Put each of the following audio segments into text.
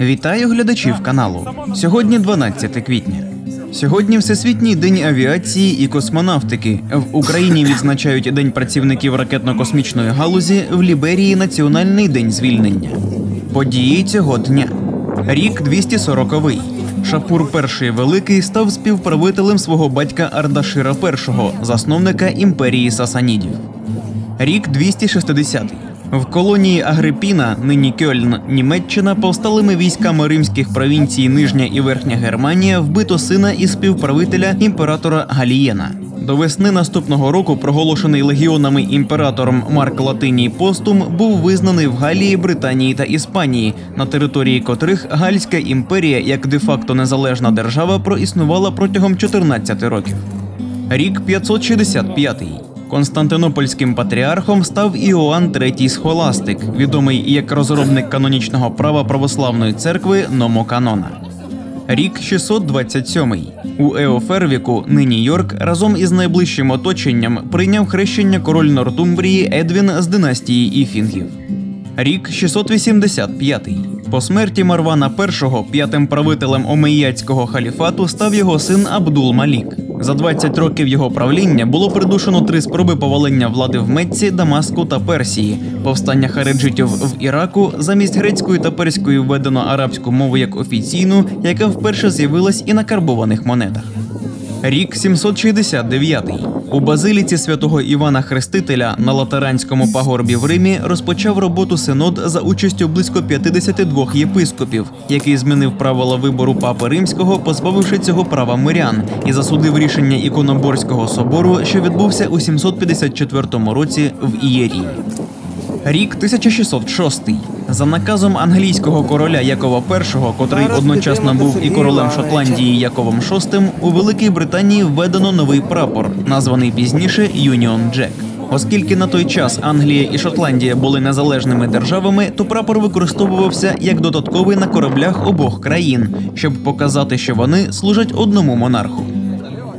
Вітаю глядачів каналу. Сьогодні 12 квітня. Сьогодні Всесвітній день авіації і космонавтики. В Україні відзначають День працівників ракетно-космічної галузі, в Ліберії Національний день звільнення. Події цього дня. Рік 240-й. Шапур І Великий став співправителем свого батька Ардашира І, засновника імперії Сасанідів. Рік 260. В колонії Агрипіна, нині Кьольн, Німеччина, повсталими військами римських провінцій Нижня і Верхня Германія вбито сина і співправителя імператора Галієна. До весни наступного року проголошений легіонами імператором Марк Латиній Постум був визнаний в Галії, Британії та Іспанії, на території котрих Гальська імперія, як де-факто незалежна держава, проіснувала протягом 14 років. Рік 565. Константинопольським патріархом став Іоанн III Схоластик, відомий як розробник канонічного права православної церкви Номоканона. Рік 627. У Еофервіку, нині Йорк, разом із найближчим оточенням прийняв хрещення король Нортумбрії Едвін з династії Іфінгів. Рік 685. По смерті Марвана І п'ятим правителем омеяцького халіфату став його син Абдул Малік. За 20 років його правління було придушено три спроби повалення влади в Мецці, Дамаску та Персії, повстання хариджитів в Іраку, замість грецької та перської введено арабську мову як офіційну, яка вперше з'явилась і на карбованих монетах. Рік 769. У базиліці святого Івана Хрестителя на Латеранському пагорбі в Римі розпочав роботу синод за участю близько 52 єпископів, який змінив правила вибору папи римського, позбавивши цього права мирян, і засудив рішення іконоборського собору, що відбувся у 754 році в Ієрії. Рік 1606. За наказом англійського короля Якова І, котрий одночасно був і королем Шотландії Яковом VI, у Великій Британії введено новий прапор, названий пізніше Юніон Джек. Оскільки на той час Англія і Шотландія були незалежними державами, то прапор використовувався як додатковий на кораблях обох країн, щоб показати, що вони служать одному монарху.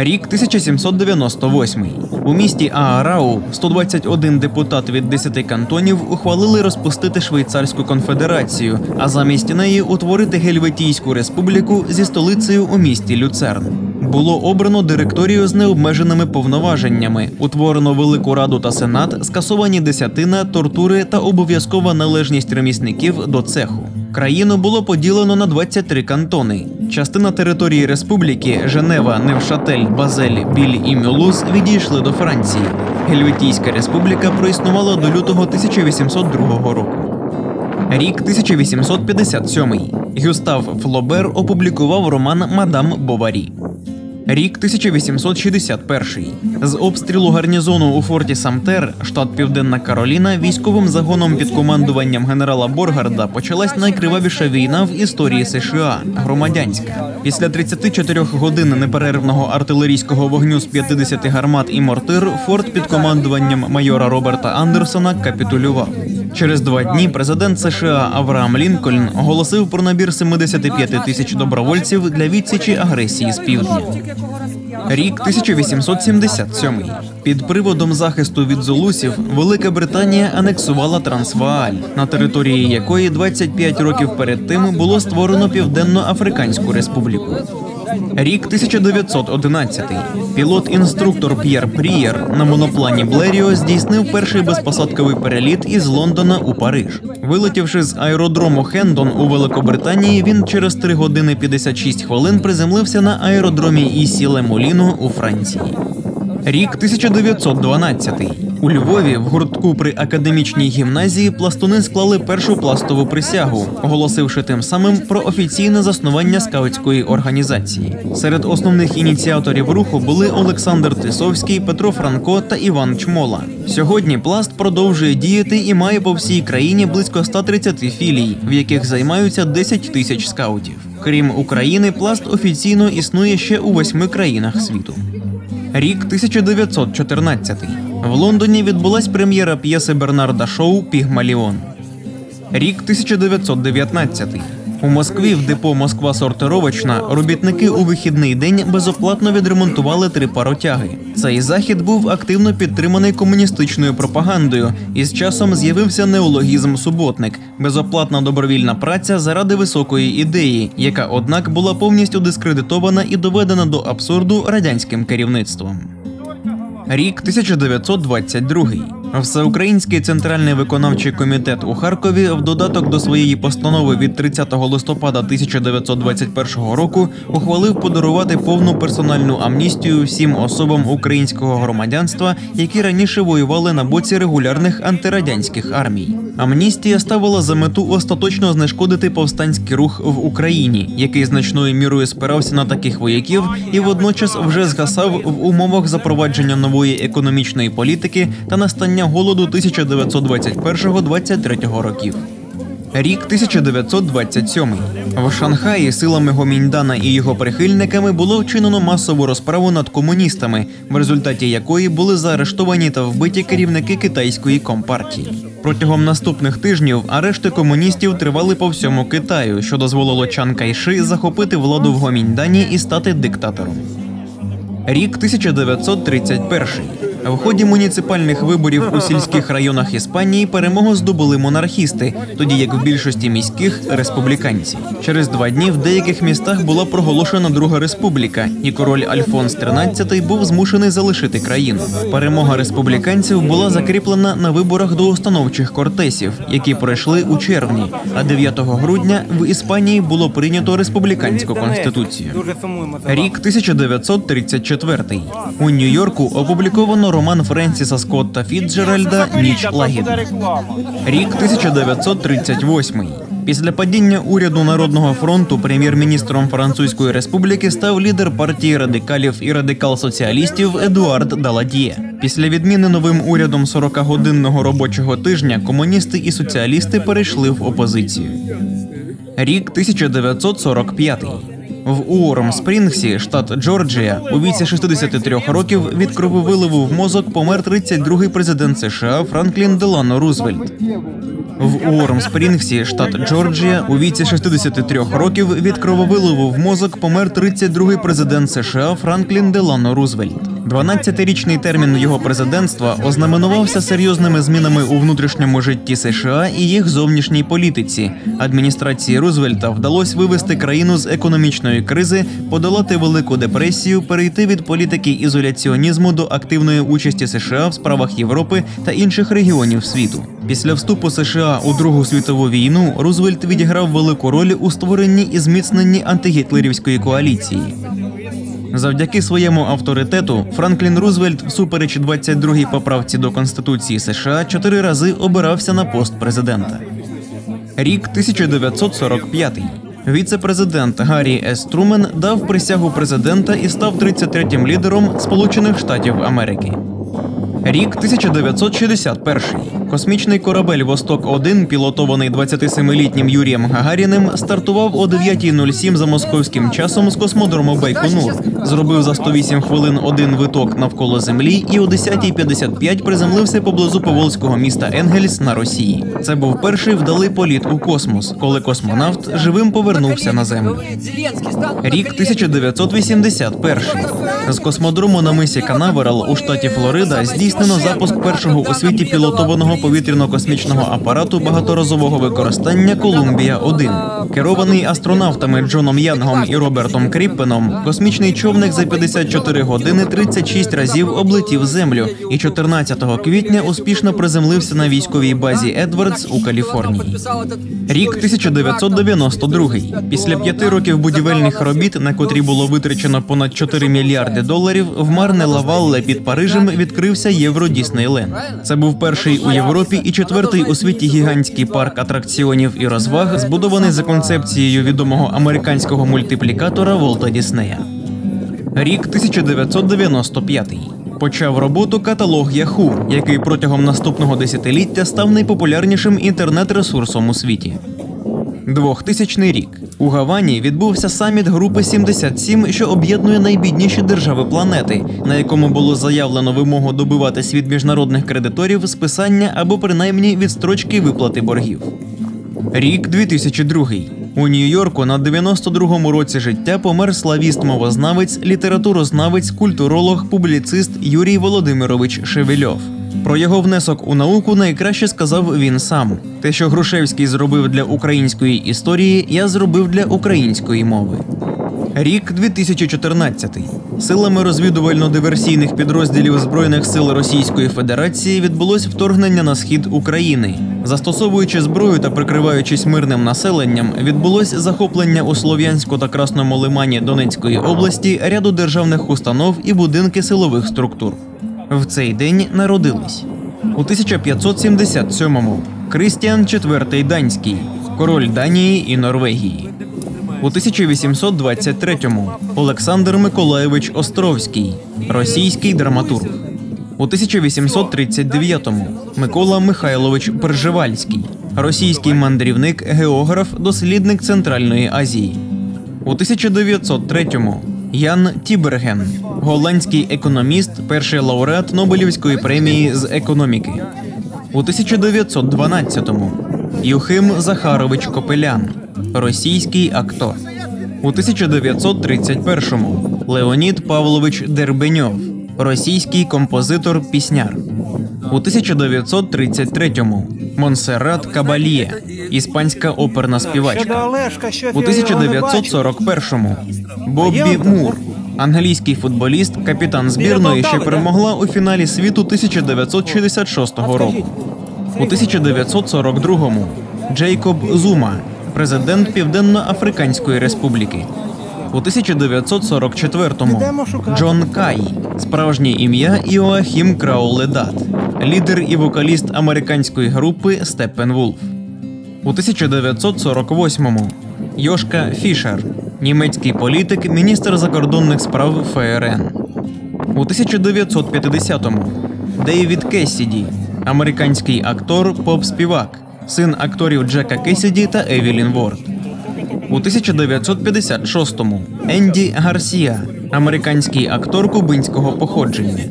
Рік 1798. У місті Аарау 121 депутат від 10 кантонів ухвалили розпустити Швейцарську конфедерацію, а замість неї утворити Гельветійську республіку зі столицею у місті Люцерн. Було обрано директорію з необмеженими повноваженнями, утворено велику раду та сенат, скасовані десятина, тортури та обов'язкова належність ремісників до цеху. Країну було поділено на 23 кантони. Частина території республіки Женева, Невшатель, Базель, Біль і Мюлуз відійшли до Франції. Гельветійська республіка проіснувала до лютого 1802 року. Рік 1857. Гюстав Флобер опублікував роман Мадам Боварі. Рік 1861. З обстрілу гарнізону у форті Самтер, штат Південна Кароліна, військовим загоном під командуванням генерала Боргарда почалась найкривавіша війна в історії США громадянська. Після 34 годин неперервного артилерійського вогню з 50 гармат і мортир форт під командуванням майора Роберта Андерсона капітулював. Через два дні президент США Авраам Лінкольн оголосив про набір 75 тисяч добровольців для відсічі агресії з півдня. Рік 1877. Під приводом захисту від золусів Велика Британія анексувала Трансвааль, на території якої 25 років перед тим було створено Південно-Африканську республіку. Рік 1911. Пілот-інструктор П'єр Прієр на моноплані Блеріо здійснив перший безпосадковий переліт із Лондона у Париж. Вилетівши з аеродрому Хендон у Великобританії, він через 3 години 56 хвилин приземлився на аеродромі Ісі Лемоліно у Франції. Рік 1912. У Львові в гуртку при академічній гімназії пластуни склали першу пластову присягу, оголосивши тим самим про офіційне заснування скаутської організації. Серед основних ініціаторів руху були Олександр Тисовський, Петро Франко та Іван Чмола. Сьогодні пласт продовжує діяти і має по всій країні близько 130 філій, в яких займаються 10 тисяч скаутів. Крім України, пласт офіційно існує ще у восьми країнах світу. Рік 1914. В Лондоні відбулась прем'єра п'єси Бернарда Шоу Пігмаліон. Рік 1919. У Москві в депо Москва сортировочна робітники у вихідний день безоплатно відремонтували три паротяги. Цей захід був активно підтриманий комуністичною пропагандою, і з часом з'явився неологізм суботник безоплатна добровільна праця заради високої ідеї, яка, однак, була повністю дискредитована і доведена до абсурду радянським керівництвом. Рік 1922. Всеукраїнський центральний виконавчий комітет у Харкові в додаток до своєї постанови від 30 листопада 1921 року ухвалив подарувати повну персональну амністію всім особам українського громадянства, які раніше воювали на боці регулярних антирадянських армій. Амністія ставила за мету остаточно знешкодити повстанський рух в Україні, який значною мірою спирався на таких вояків і водночас вже згасав в умовах запровадження нової економічної політики та настання голоду 1921-23 років. Рік 1927. В Шанхаї силами Гоміньдана і його прихильниками було вчинено масову розправу над комуністами, в результаті якої були заарештовані та вбиті керівники китайської компартії. Протягом наступних тижнів арешти комуністів тривали по всьому Китаю, що дозволило Чан Кайши захопити владу в Гоміньдані і стати диктатором. Рік 1931. В ході муніципальних виборів у сільських районах Іспанії перемогу здобули монархісти, тоді як в більшості міських республіканці. Через два дні в деяких містах була проголошена Друга республіка, і король Альфонс XIII був змушений залишити країну. Перемога республіканців була закріплена на виборах до установчих кортесів, які пройшли у червні. А 9 грудня в Іспанії було прийнято республіканську конституцію. Рік 1934. У Нью-Йорку опубліковано роман Френсіса Скотта Фіцджеральда Ніч лагідна. Рік 1938. Після падіння уряду народного фронту прем'єр-міністром Французької республіки став лідер партії радикалів і радикал-соціалістів Едуард Даладіє. Після відміни новим урядом 40-годинного робочого тижня комуністи і соціалісти перейшли в опозицію. Рік 1945. В Уорм Спрінгсі, штат Джорджія, у віці 63 років від крововиливу в мозок помер 32-й президент США Франклін Делано Рузвельт. В Уорм Спрінгсі, штат Джорджія, у віці 63 років від крововиливу в мозок помер 32-й президент США Франклін Делано Рузвельт. 12-річний термін його президентства ознаменувався серйозними змінами у внутрішньому житті США і їх зовнішній політиці. Адміністрації Рузвельта вдалося вивести країну з економічної кризи, подолати велику депресію, перейти від політики ізоляціонізму до активної участі США в справах Європи та інших регіонів світу. Після вступу США у Другу світову війну Рузвельт відіграв велику роль у створенні і зміцненні антигітлерівської коаліції. Завдяки своєму авторитету Франклін Рузвельт, всупереч 22-й поправці до Конституції США, чотири рази обирався на пост президента. Рік 1945. Віце-президент Гаррі С. Трумен дав присягу президента і став 33-м лідером Сполучених Штатів Америки. Рік 1961. Космічний корабель Восток 1 пілотований 27-літнім Юрієм Гагаріним, стартував о 9.07 за московським часом з космодрому Байконур. Зробив за 108 хвилин один виток навколо землі і о 10.55 приземлився поблизу поволзького міста Енгельс на Росії. Це був перший вдалий політ у космос, коли космонавт живим повернувся на землю. Рік 1981. З космодрому на мисі Канаверал у штаті Флорида здійснено запуск першого у світі пілотованого повітряно-космічного апарату багаторазового використання Колумбія 1 керований астронавтами Джоном Янгом і Робертом Кріппеном. Космічний човник за 54 години 36 разів облетів землю, і 14 квітня успішно приземлився на військовій базі Едвардс у Каліфорнії. Рік 1992. Після п'яти років будівельних робіт, на котрі було витрачено понад 4 мільярди доларів, в Марне Лавалле під Парижем відкрився Євро Діснейленд. Це був перший у Європі і четвертий у світі гігантський парк атракціонів і розваг, збудований за концепцією відомого американського мультиплікатора Волта Діснея. Рік 1995. Почав роботу каталог Yahoo, який протягом наступного десятиліття став найпопулярнішим інтернет-ресурсом у світі. 2000 рік у Гавані відбувся саміт групи 77, що об'єднує найбідніші держави планети, на якому було заявлено вимогу добиватись від міжнародних кредиторів списання або принаймні відстрочки виплати боргів. Рік 2002. У Нью-Йорку на 92-му році життя помер славіст-мовознавець, літературознавець, культуролог, публіцист Юрій Володимирович Шевельов. Про його внесок у науку найкраще сказав він сам: те, що Грушевський зробив для української історії, я зробив для української мови. Рік 2014. Силами розвідувально-диверсійних підрозділів Збройних сил Російської Федерації відбулось вторгнення на схід України. Застосовуючи зброю та прикриваючись мирним населенням, відбулось захоплення у Слов'янську та Красному Лимані Донецької області ряду державних установ і будинки силових структур. В цей день народились у 1577-му Кристіан IV Данський, король Данії і Норвегії. У 1823-му Олександр Миколаєвич Островський, російський драматург. У 1839-му Микола Михайлович Пржевальський, російський мандрівник, географ, дослідник Центральної Азії. У 1903-му Ян Тіберген, голландський економіст, перший лауреат Нобелівської премії з економіки. У 1912-му Юхим Захарович Копелян, російський актор. У 1931-му Леонід Павлович Дербеньов, російський композитор-пісняр. У 1933-му Монсеррат Кабальє, іспанська оперна співачка. У 1941-му Боббі Мур, англійський футболіст, капітан збірної, що перемогла у фіналі світу 1966 року. У 1942-му Джейкоб Зума, президент Південно-Африканської Республіки. У 1944-му Джон Кай, справжнє ім'я Іоахім Крауледат, лідер і вокаліст американської групи Степпенвулф. У 1948-му Йошка Фішер, німецький політик, міністр закордонних справ ФРН. У 1950-му Дейвід Кессіді, американський актор, поп-співак, син акторів Джека Кесіді та Евілін Ворд. У 1956-му Енді Гарсія, американський актор кубинського походження.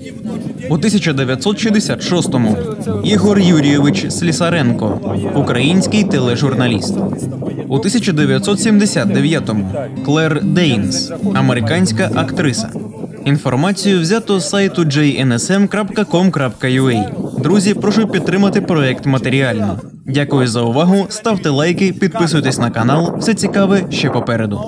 У 1966-му Ігор Юрійович Слісаренко, український тележурналіст. У 1979-му Клер Дейнс, американська актриса. Інформацію взято з сайту jnsm.com.ua. Друзі, прошу підтримати проект матеріально. Дякую за увагу. Ставте лайки, підписуйтесь на канал. Все цікаве ще попереду.